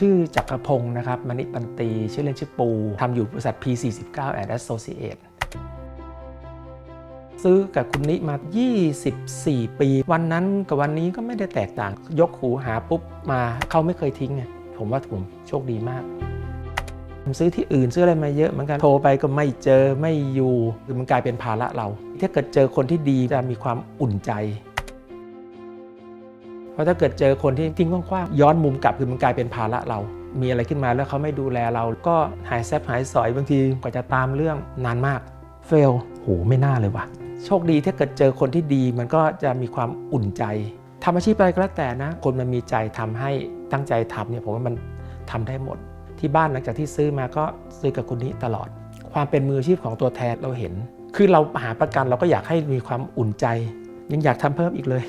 ชื่อจักรพงศ์นะครับมณิปันตี ชื่อเล่นชื่อปูทำอยู่บริษัท P49 and Associate ซื้อกับคุณนิมา 24 ปี วันนั้นกับวันนี้ก็ไม่ได้แตกต่าง ยกหูหาปุ๊บมาเขาไม่เคยทิ้งไงผมว่าผมโชคดีมากซื้อที่อื่นซื้ออะไรมาเยอะเหมือนกัน โทรไปก็ไม่เจอไม่อยู่ คือมันกลายเป็นภาระเรา ถ้าเกิดเจอคนที่ดีจะมีความอุ่นใจ ราะถ้าเกิดเจอคนที่ทิ้งกว้างๆย้อนมุมกลับคือมันกลายเป็นภาระเรา มีอะไรขึ้นมาแล้วเขาไม่ดูแลเรา ก็หายแซบหายสอยบางทีกว่าจะตามเรื่องนานมากเฟลโหไม่น่าเลยว่ะโชคดีถ้าเกิดเจอคนที่ดีมันก็จะมีความอุ่นใจทำอาชีพอะไรก็แล้วแต่นะ คนมันมีใจทำให้ตั้งใจทำเนี่ยผมว่ามันทำได้หมด ที่บ้านหลังจากที่ซื้อมาก็ซื้อกับคนนี้ตลอด ความเป็นมืออาชีพของตัวแทนเราเห็น คือเราหาประกันเราก็อยากให้มีความอุ่นใจ ยังอยากทำเพิ่มอีกเลย